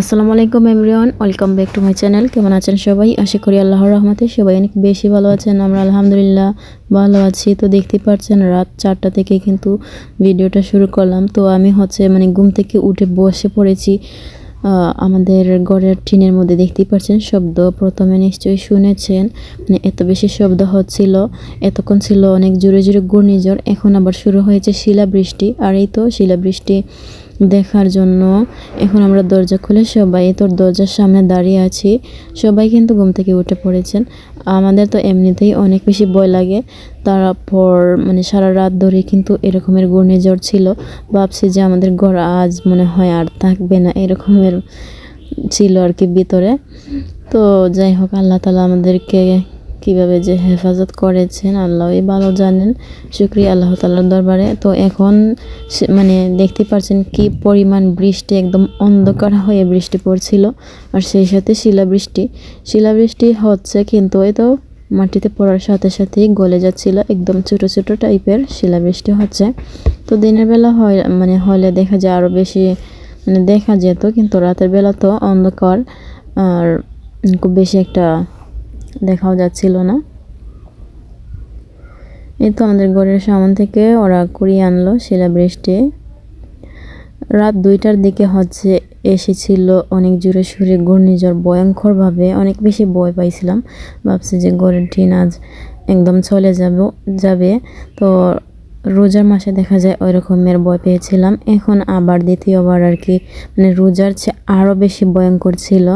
আসসালামু আলাইকুম everyone, welcome back to my channel. কেমন আছেন সবাই? আশা করি আল্লাহর রহমতে সবাই অনেক বেশি ভালো আছেন। আমরা আলহামদুলিল্লাহ ভালো আছি। তো দেখতে পাচ্ছেন, রাত চারটা থেকে কিন্তু ভিডিওটা শুরু করলাম। তো আমি হচ্ছে মানে ঘুম থেকে উঠে বসে পড়েছি। আমাদের ঘরের টিনের মধ্যে দেখতেই পাচ্ছেন, শব্দ প্রথমে নিশ্চয়ই শুনেছেন। মানে এত বেশি শব্দ হচ্ছিল, এতক্ষণ ছিল অনেক জোরে জোরে ঘূর্ণিঝড়। এখন আবার শুরু হয়েছে শিলাবৃষ্টি। আর এই তো শিলাবৃষ্টি দেখার জন্য। এখন আমরা দরজা খুলে সবাই, তোর দরজার সামনে দাঁড়িয়ে আছি। সবাই কিন্তু ঘুম থেকে উঠে পড়েছেন। আমাদের তো এমনিতেই অনেক বেশি ভয় লাগে। তারপর মানে সারা রাত ধরে কিন্তু এরকমের ঘূর্ণিঝড় ছিল। ভাবছি যে আমাদের ঘর আজ মনে হয় আর থাকবে না, এরকমের ছিল আর কি ভিতরে। তো যাই হোক, আল্লাহ তালা আমাদেরকে কীভাবে যে হেফাজত করেছেন, আল্লাহই ভালো জানেন। শুক্রিয়া আল্লাহ তাল্লার দরবারে। তো এখন মানে দেখতে পাচ্ছেন কি পরিমাণ বৃষ্টি, একদম অন্ধকার হয়ে বৃষ্টি পড়ছিল। আর সেই সাথে শিলাবৃষ্টি। শিলাবৃষ্টি হচ্ছে কিন্তু এই তো মাটিতে পড়ার সাথে সাথেই গলে যাচ্ছিল। একদম ছোটো ছোটো টাইপের শিলাবৃষ্টি হচ্ছে। তো দিনের বেলা হয় মানে হলে দেখা যায় আরও বেশি মানে দেখা যেত, কিন্তু রাতের বেলা তো অন্ধকার। আর খুব বেশি একটা দেখাও যাচ্ছিল না। এই তো আমাদের ঘরের সামন থেকে ওরা কুড়িয়ে আনলো শিলাবৃষ্টি রাত দুইটার দিকে হচ্ছে এসেছিল অনেক জোরে সুরে ঘূর্ণিঝড়, ভয়ঙ্করভাবে অনেক বেশি ভয় পাইছিলাম। ভাবছি যে ঘরের টিন আজ একদম চলে যাব, যাবে। তো রোজার মাসে দেখা যায় ওই রকমের ভয় পেয়েছিলাম। এখন আবার দ্বিতীয়বার আর কি মানে রোজার চেয়ে আরও বেশি ভয়ঙ্কর ছিল।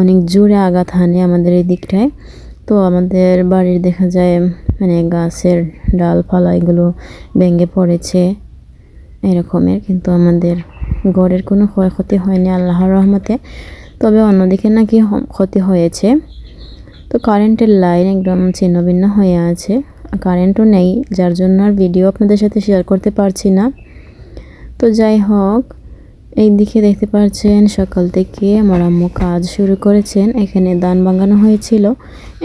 অনেক জোরে আঘাত হানে আমাদের এই দিকটায়। তো আমাদের বাড়ির দেখা যায় মানে গাছের ডালপালা এগুলো ভেঙে পড়েছে এরকমের, কিন্তু আমাদের ঘরের কোনো ক্ষয়ক্ষতি হয়নি আল্লাহর রহমতে। তবে অন্যদিকে নাকি ক্ষতি হয়েছে। তো কারেন্টের লাইন একদম ছিন্ন ভিন্ন হয়ে আছে। কারেন্টও নেই, যার জন্য আর ভিডিও আপনাদের সাথে শেয়ার করতে পারছি না। তো যাই হোক এই দিকে দেখতে পাচ্ছেন সকাল থেকে আমার আম্মু কাজ শুরু করেছেন। এখানে দান বাঙানো হয়েছিল।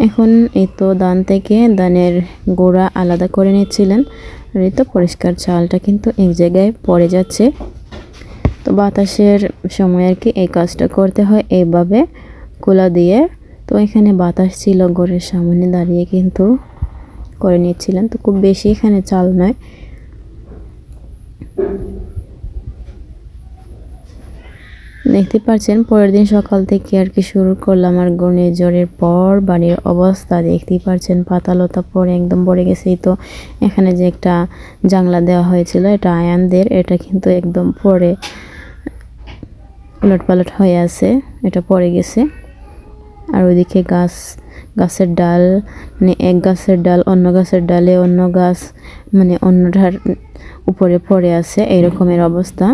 এখন এই তো ধান থেকে দানের গোড়া আলাদা করে নিচ্ছিলেন। আর এই তো পরিষ্কার চালটা কিন্তু এক জায়গায় পড়ে যাচ্ছে। তো বাতাসের সময় আর কি এই কাজটা করতে হয় এইভাবে কোলা দিয়ে। তো এখানে বাতাস ছিল, ঘরের সামনে দাঁড়িয়ে কিন্তু করে নিচ্ছিলেন। তো খুব বেশি এখানে চাল নয়। দেখতে পাচ্ছেন, পরের দিন সকাল থেকে আর কি শুরু করলাম আর ঘূর্ণিঝড়ের পর বাড়ির অবস্থা। দেখতেই পাচ্ছেন, পাতালতা পরে একদম পড়ে গেছে। তো এখানে যে একটা জানলা দেওয়া হয়েছিল, এটা আয়ানদের, এটা কিন্তু একদম পরে উলট পালট হয়ে আছে, এটা পড়ে গেছে। আর ওইদিকে গাছ, গাছের ডাল মানে এক গাছের ডাল, অন্য গাছের ডালে অন্য গাছ মানে অন্যটার উপরে পড়ে আছে, এরকমের অবস্থা।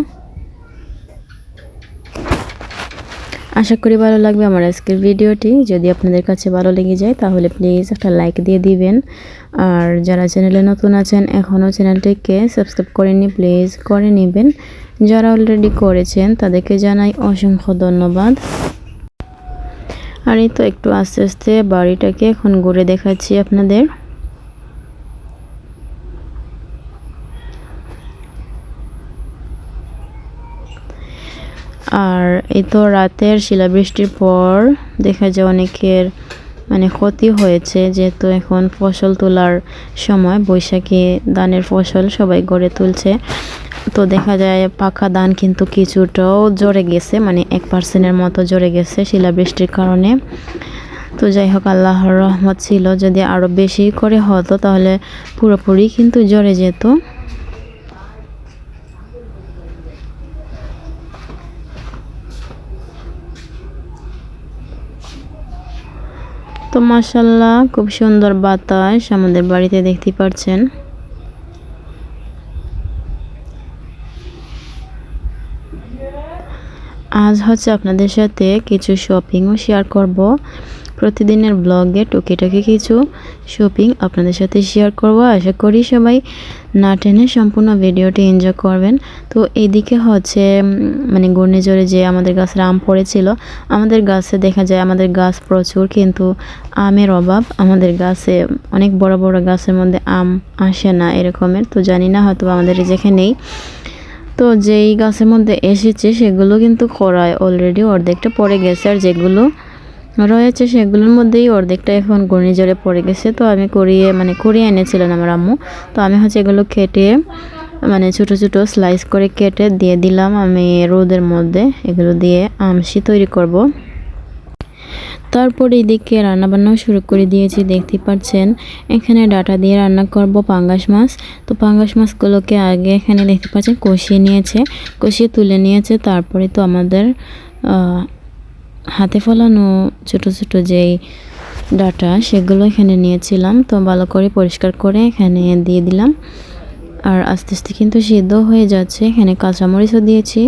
আশা করি ভালো লাগবে আমার আজকের ভিডিওটি। যদি আপনাদের কাছে ভালো লেগে যায়, তাহলে প্লিজ একটা লাইক দিয়ে দিবেন। আর যারা চ্যানেলে নতুন আছেন, এখনও চ্যানেলটিকে সাবস্ক্রাইব করেনি প্লিজ করে নেবেন। যারা অলরেডি করেছেন, তাদেরকে জানাই অসংখ্য ধন্যবাদ। আর এই তো একটু আস্তে আস্তে বাড়িটাকে এখন ঘুরে দেখাচ্ছি আপনাদের। আর এই তো রাতের শিলাবৃষ্টির পর দেখা যায় অনেকের মানে ক্ষতি হয়েছে, যেহেতু এখন ফসল তোলার সময় বৈশাখী ধানের ফসল সবাই গড়ে তুলছে। তো দেখা যায় পাকা ধান কিন্তু কিছুটাও জড়ে গেছে মানে এক পার্সেন্টের মতো জড়ে গেছে শিলাবৃষ্টির কারণে। তো যাই হোক, আল্লাহর রহমত ছিল, যদি আরও বেশি করে হতো তাহলে পুরোপুরি কিন্তু জড়ে যেত। তো মাসাল্লাহ খুব সুন্দর বাতাস আমাদের বাড়িতে দেখতে পাচ্ছেন। আজ হচ্ছে আপনাদের সাথে কিছু শপিংও শেয়ার করব। প্রতিদিনের ব্লগে টুকিটাকি কিছু শপিং আপনাদের সাথে শেয়ার করব। আশা করি সবাই না টেনে সম্পূর্ণ ভিডিওটি এনজয় করবেন। তো এইদিকে হচ্ছে মানে ঘূর্ণিঝড়ে যে আমাদের গাছের আম পড়েছিল, আমাদের গাছে দেখা যায় আমাদের গাছ প্রচুর, কিন্তু আমের অভাব, আমাদের গাছে অনেক বড় বড় গাছের মধ্যে আম আসে না এরকমের, তো জানি না হয়তো আমাদের যেখানেই। তো যেই গাছের মধ্যে এসেছে, সেগুলো কিন্তু করায় অলরেডি অর্ধেকটা পড়ে গেছে, আর যেগুলো রয়েছে সেগুলোর মধ্যেই অর্ধেকটা এখন ঘূর্ণিঝড়ে পড়ে গেছে। তো আমি করিয়ে মানে করিয়ে এনেছিলেন আমার আম্মু। তো আমি হচ্ছে এগুলো কেটে মানে ছোট ছোট স্লাইস করে কেটে দিয়ে দিলাম আমি রোদের মধ্যে। এগুলো দিয়ে আমসি তৈরি করব। তারপর এদিকে রান্নাবান্নাও শুরু করে দিয়েছি দেখতে পাচ্ছেন। এখানে ডাটা দিয়ে রান্না করব পাঙ্গাস মাছ। তো পাঙ্গাস মাছগুলোকে আগে এখানে দেখতে পাচ্ছেন কষিয়ে নিয়েছে, কষিয়ে তুলে নিয়েছে। তারপরে তো আমাদের হাতে ফলানো ছোট ছোট যেই ডাটা, সেগুলো এখানে নিয়েছিলাম। তো ভালো করে পরিষ্কার করে এখানে দিয়ে দিলাম। আর আস্তে আস্তে কিন্তু সিদ্ধ হয়ে যাচ্ছে। এখানে কাঁচামরিচও দিয়েছি।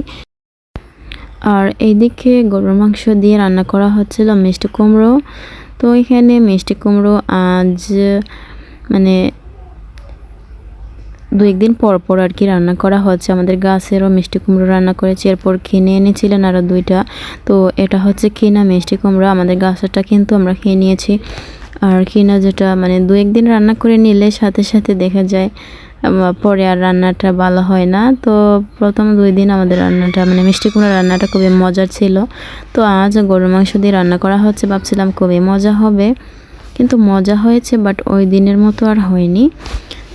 আর এইদিকে গরুর মাংস দিয়ে রান্না করা হচ্ছিল মিষ্টি কুমড়ো। তো এখানে মিষ্টি কুমড়ো, আজ মানে দু একদিন পর পর আর কি রান্না করা হচ্ছে। আমাদের গাছেরও মিষ্টি কুমড়ো রান্না করেছি, এরপর কিনে এনেছিলেন আরও দুইটা। তো এটা হচ্ছে কিনা মিষ্টি কুমড়ো, আমাদের গাছেরটা কিন্তু আমরা খেয়ে নিয়েছি। আর কিনা যেটা মানে দু একদিন রান্না করে নিলে সাথে সাথে দেখা যায় পরে আর রান্নাটা ভালো হয় না। তো প্রথম দুই দিন আমাদের রান্নাটা মানে মিষ্টি কুমড়ো রান্নাটা খুবই মজার ছিল। তো আজ গরুর মাংস দিয়ে রান্না করা হচ্ছে, ভাবছিলাম খুবই মজা হবে। কিন্তু মজা হয়েছে, বাট ওই দিনের মতো আর হয়নি।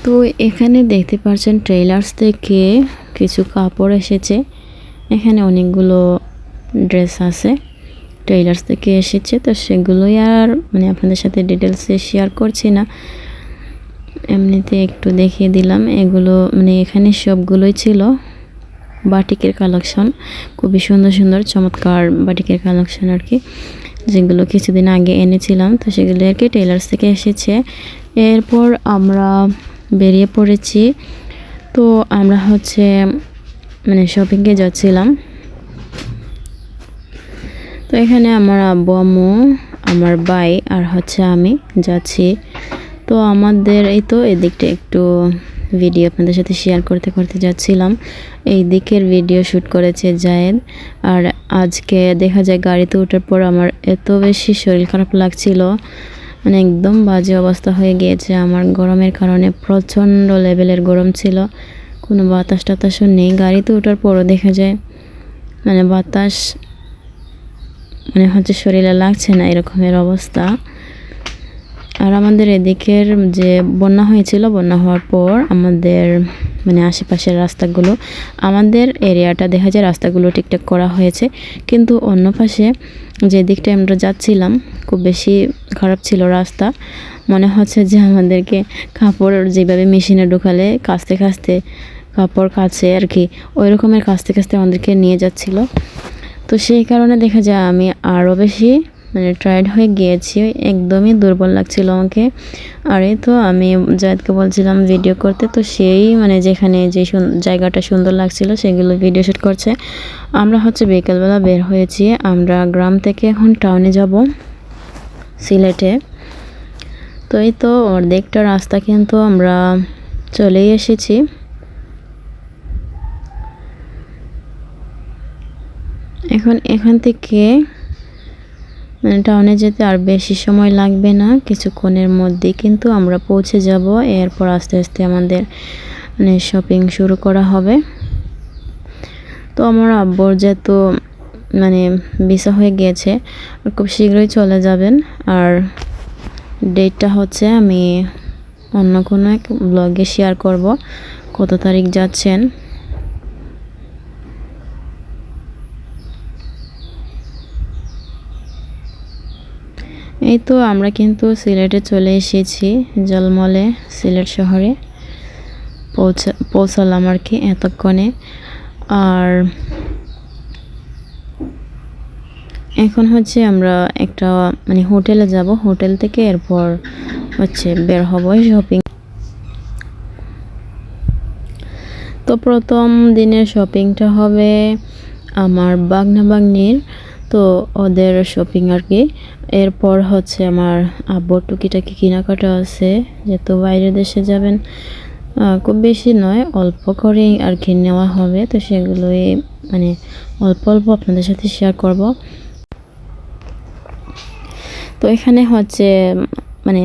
তো এখানে দেখতে পাচ্ছেন ট্রেলার্স থেকে কিছু কাপড় এসেছে। এখানে অনেকগুলো ড্রেস আছে ট্রেলার্স থেকে এসেছে। তো সেগুলোই আর মানে আপনাদের সাথে ডিটেলসে শেয়ার করছি না। এমনিতে একটু দেখিয়ে দিলাম। এগুলো মানে এখানে সবগুলোই ছিল বাটিকের কালেকশন খুবই সুন্দর সুন্দর, চমৎকার বাটিকের কালেকশন আর কি। যেগুলো কিছুদিন আগে এনেছিলাম। তো সেগুলো আর কি টেলার্স থেকে এসেছে। এরপর আমরা বেরিয়ে পড়েছি। তো আমরা হচ্ছে মানে শপিংয়ে যাচ্ছিলাম। তো এখানে আমার আব্বু, আম্মু, আমার ভাই আর হচ্ছে আমি যাচ্ছি। তো আমাদের এই তো এদিকটা একটু ভিডিও আপনাদের সাথে শেয়ার করতে করতে যাচ্ছিলাম। এই দিকের ভিডিও শ্যুট করেছে জায়েদ। আর আজকে দেখা যায় গাড়িতে ওঠার পর আমার এত বেশি শরীর খারাপ লাগছিল। মানে একদম বাজে অবস্থা হয়ে গিয়েছে। আমার গরমের কারণে প্রচণ্ড লেভেলের গরম ছিল। কোনো বাতাস টাতাসও নেই। গাড়িতে ওঠার পরও দেখা যায় মানে বাতাস মানে হচ্ছে শরীরে লাগছে না এরকমের অবস্থা। আর আমাদের এদিকের যে বন্যা হয়েছিল, বন্যা হওয়ার পর আমাদের মানে আশেপাশের রাস্তাগুলো, আমাদের এরিয়াটা দেখা যায় রাস্তাগুলো ঠিকঠাক করা হয়েছে। কিন্তু অন্য পাশে যে দিকটায় আমরা যাচ্ছিলাম, খুব বেশি খারাপ ছিল রাস্তা। মনে হচ্ছে যে আমাদেরকে কাপড় যেভাবে মেশিনে ঢুকালে কাস্তে কাস্তে কাপড় কাছে আর কি ওই রকমের কাস্তে কাস্তে আমাদেরকে নিয়ে যাচ্ছিল। তো সেই কারণে দেখা যায় আমি আরও বেশি মানে টায়ার্ড হয়ে গিয়েছি, একদমই দুর্বল লাগছিল আমাকে। আরে তো আমি জায়দকে বলছিলাম ভিডিও করতে, তো সেই মানে যেখানে যে জায়গাটা সুন্দর লাগছিল সেগুলো ভিডিও শ্যুট করছে। আমরা হচ্ছে বিকেলবেলা বের হয়েছি, আমরা গ্রাম থেকে এখন টাউনে যাব, সিলেটে। তো এই তো অর্ধেকটা রাস্তা কিন্তু আমরা চলেই এসেছি। এখন এখান থেকে টাউনে যেতে আর বেশি সময় লাগবে না কিছুক্ষণের মধ্যে কিন্তু আমরা পৌঁছে যাব। এরপর আস্তে আস্তে আমাদের মানে শপিং শুরু করা হবে। তো আমার আব্বর যেহেতু মানে ভিসা হয়ে গিয়েছে খুব শীঘ্রই চলে যাবেন। আর ডেটটা হচ্ছে আমি অন্য কোনো এক ব্লগে শেয়ার করব, কত তারিখ যাচ্ছেন। এই তো আমরা কিন্তু সিলেটে চলে এসেছি জলমলে, সিলেট শহরে। পৌঁছা, পৌঁছালাম আর কি এতক্ষণে। আর এখন হচ্ছে আমরা একটা মানে হোটেলে যাব। হোটেল থেকে এরপর হচ্ছে বের হব শপিং তো প্রথম দিনের শপিংটা হবে আমার বাগনা বাগনির। তো ওদের শপিং আর কি। এরপর হচ্ছে আমার আব্বর টুকিটাকি কেনাকাটা আছে, যেহেতু বাইরের দেশে যাবেন খুব বেশি নয়, অল্প করেই আর কি নেওয়া হবে। তো সেগুলোই মানে অল্প অল্প আপনাদের সাথে শেয়ার করব। তো এখানে হচ্ছে মানে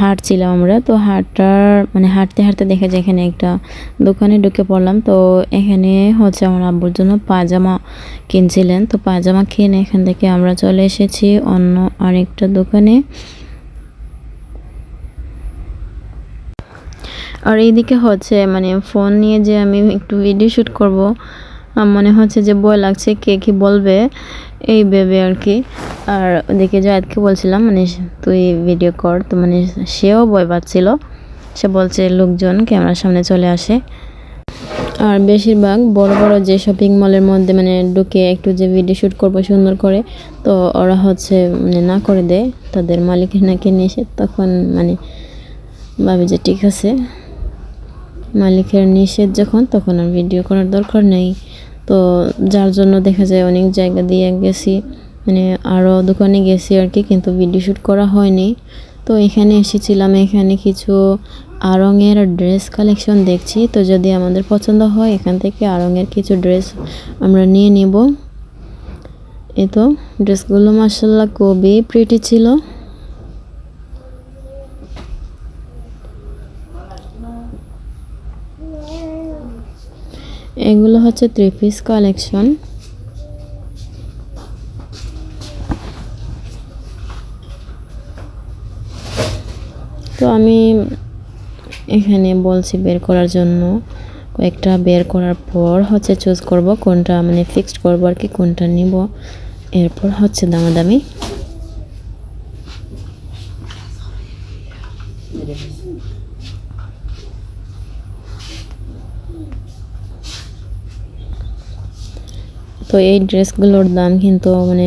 হাঁটছিলাম আমরা, তো হাঁটার মানে হাঁটতে হাঁটতে দেখা যায় এখানে একটা দোকানে ঢুকে পড়লাম, তো এখানে হচ্ছে আমার আব্বুর জন্য পাজামা কিনছিলেন, তো পাজামা কিনে এখান থেকে আমরা চলে এসেছি অন্য আরেকটা দোকানে। আর এইদিকে হচ্ছে মানে ফোন নিয়ে যে আমি একটু ভিডিও শ্যুট করব মনে হচ্ছে যে ভয় লাগছে কে কি বলবে, এই ভেবে আর কি। আর ওদিকে জায়দকে বলছিলাম মানে তুই ভিডিও কর। তো মানে সেও ভয় পাচ্ছিল। সে বলছে, লোকজন ক্যামেরার সামনে চলে আসে। আর বেশিরভাগ বড় বড় যে শপিং মলের মধ্যে মানে ঢুকে একটু যে ভিডিও শ্যুট করব সুন্দর করে, তো ওরা হচ্ছে মানে না করে দেয়, তাদের মালিকের নাকি নিষেধ তখন মানে ভাবি যে, ঠিক আছে। মালিকের নিষেধ যখন, তখন আর ভিডিও করার দরকার নেই। তো যার জন্য দেখা যায়, অনেক জায়গা দিয়ে গেছি। মানে আরও দোকানে গেছি আর কি, কিন্তু ভিডিও শ্যুট করা হয়নি। তো এখানে এসেছিলাম, এখানে কিছু আরঙের ড্রেস কালেকশন দেখছি। তো যদি আমাদের পছন্দ হয়, এখান থেকে আরঙের কিছু ড্রেস আমরা নিয়ে নিব। এ তো ড্রেসগুলো মার্শাল্লাহ খুবই প্রিটি ছিল। এগুলো হচ্ছে থ্রি পিস কালেকশন তো আমি এখানে বলছি বের করার জন্য। কয়েকটা বের করার পর হচ্ছে চুজ করব কোনটা মানে ফিক্সড করব আর কি, কোনটা নিব। এরপর হচ্ছে দামাদামি। তো এই ড্রেসগুলোর দাম কিন্তু মানে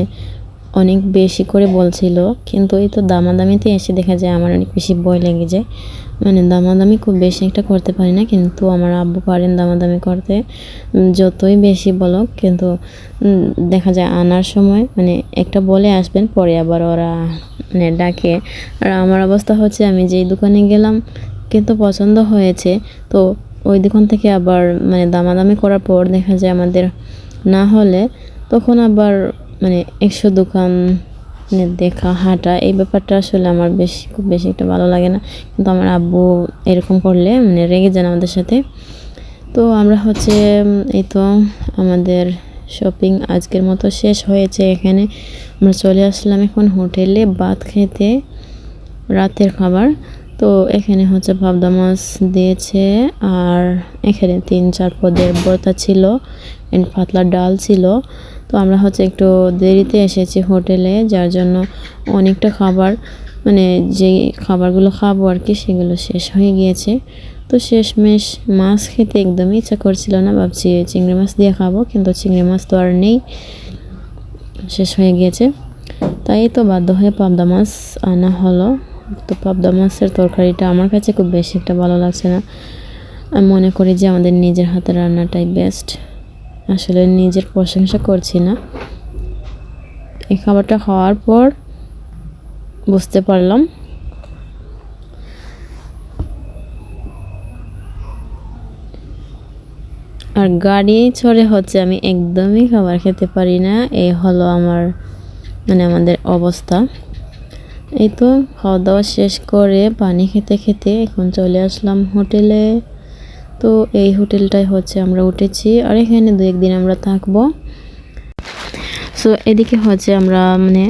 অনেক বেশি করে বলছিল, কিন্তু এই তো দামাদামিতে এসে দেখা যায় আমার অনেক বেশি ভয় লেগে যায়। মানে দামাদামি খুব বেশি একটা করতে পারি না, কিন্তু আমার আব্বু পারেন দামাদামি করতে। যতই বেশি বলো কিন্তু দেখা যায় আনার সময় মানে একটা বলে আসবেন, পরে আবার ওরা মানে ডাকে। আর আমার অবস্থা হচ্ছে, আমি যেই দোকানে গেলাম, কিন্তু পছন্দ হয়েছে। তো ওই দোকান থেকে আবার মানে দামাদামি করার পর দেখা যায় আমাদের না হলে, তখন আবার মানে একশো দোকান মানে দেখা, হাঁটা, এই ব্যাপারটা আসলে আমার বেশি, খুব বেশি একটা ভালো লাগে না। কিন্তু আমার আব্বু এরকম করলে মানে রেগে যান আমাদের সাথে। তো আমরা হচ্ছে এই তো আমাদের শপিং আজকের মতো শেষ হয়েছে এখানে। আমরা চলে আসলাম এখন হোটেলে ভাত খেতে, রাতের খাবার। তো এখানে হচ্ছে পাবদা মাছ দিয়েছে, আর এখানে তিন চার পদের বর্তা ছিল অ্যান্ড পাতলা ডাল ছিল। তো আমরা হচ্ছে একটু দেরিতে এসেছি হোটেলে, যার জন্য অনেকটা খাবার মানে যে খাবারগুলো খাব আর কি, সেগুলো শেষ হয়ে গিয়েছে। তো শেষমেশ মাছ খেতে একদমই ইচ্ছা করছিল না, ভাবছি চিংড়ি মাছ দিয়ে খাব, কিন্তু চিংড়ি মাছ তো আর নেই। শেষ হয়ে গিয়েছে। তাই তো বাধ্য হয়ে পাবদা মাছ আনা হলো। তো পাবদা মাছের তরকারিটা আমার কাছে খুব বেশি একটা ভালো লাগছে না। আমি মনে করি যে আমাদের নিজের হাতে রান্নাটাই বেস্ট আসলে নিজের প্রশংসা করছি না। এই খাবারটা খাওয়ার পর বুঝতে পারলাম। আর গাড়ি চড়ে হচ্ছে আমি একদমই খাবার খেতে পারি না। এই হলো আমার মানে আমাদের অবস্থা। এই তো খাওয়া দাওয়া শেষ করে পানি খেতে খেতে এখন চলে আসলাম হোটেলে। তো এই হোটেলটাই হচ্ছে আমরা উঠেছি আর এখানে দু একদিন আমরা থাকব। সো এদিকে হচ্ছে আমরা মানে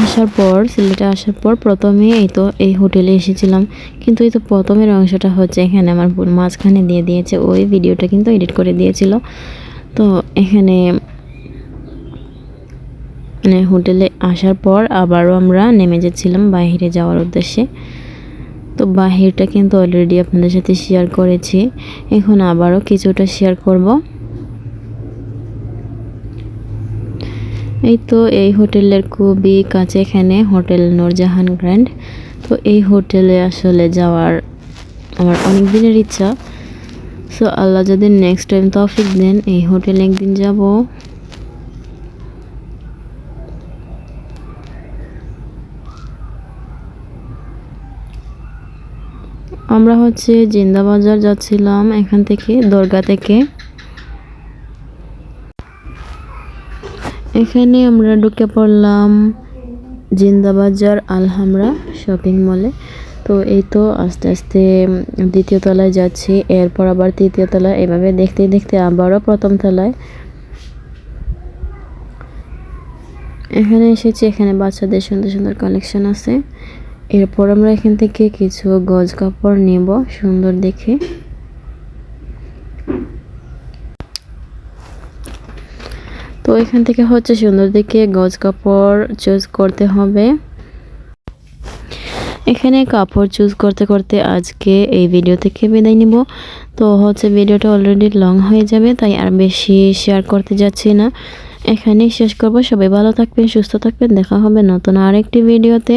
আসার পর, সিলেটে আসার পর প্রথমে এই তো এই হোটেলে এসেছিলাম। কিন্তু এই তো প্রথমের অংশটা হচ্ছে এখানে আমার মাঝখানে দিয়ে দিয়েছে, ওই ভিডিওটা কিন্তু এডিট করে দিয়েছিল। তো এখানে মানে হোটেলে আসার পর আবারও আমরা নেমে যাচ্ছিলাম বাইরে যাওয়ার উদ্দেশ্যে। তো বাহিরটা কিন্তু অলরেডি আপনাদের সাথে শেয়ার করেছি। এখন আবারও কিছুটা শেয়ার করব। এই তো এই হোটেলের খুবই কাছে এখানে হোটেল নূরজাহান গ্র্যান্ড। তো এই হোটেলে আসলে যাওয়ার আমার অনেক দিনের ইচ্ছা। সো আল্লাহ যদি নেক্সট টাইম তফিক দেন, এই হোটেলে একদিন যাব। আমরা হচ্ছে জিন্দাবাজার যাচ্ছিলাম এখান থেকে, দরগা থেকে। এখানে আমরা ঢুকে পড়লাম জিন্দাবাজার আলহামরা শপিং মলে। তো এই তো আস্তে আস্তে দ্বিতীয় তলায় যাচ্ছি, এরপর আবার তৃতীয় তলায়। এভাবে দেখতে দেখতে আবারও প্রথম তলায়। এখানে এসেছি, এখানে বাচ্চাদের সুন্দর সুন্দর কালেকশন আছে। এরপর আমরা এখান থেকে কিছু গজ কাপড় নেব সুন্দর দেখে। তো এখান থেকে হচ্ছে সুন্দর দেখে গজ কাপড় চুজ করতে হবে। এখানে কাপড় চুজ করতে করতে আজকে এই ভিডিও থেকে বিদায় নিব। তো হচ্ছে ভিডিওটা অলরেডি লং হয়ে যাবে, তাই আর বেশি শেয়ার করতে যাচ্ছি না। এখানেই শেষ করব। সবাই ভালো থাকবেন, সুস্থ থাকবেন। দেখা হবে নতুন আরেকটি ভিডিওতে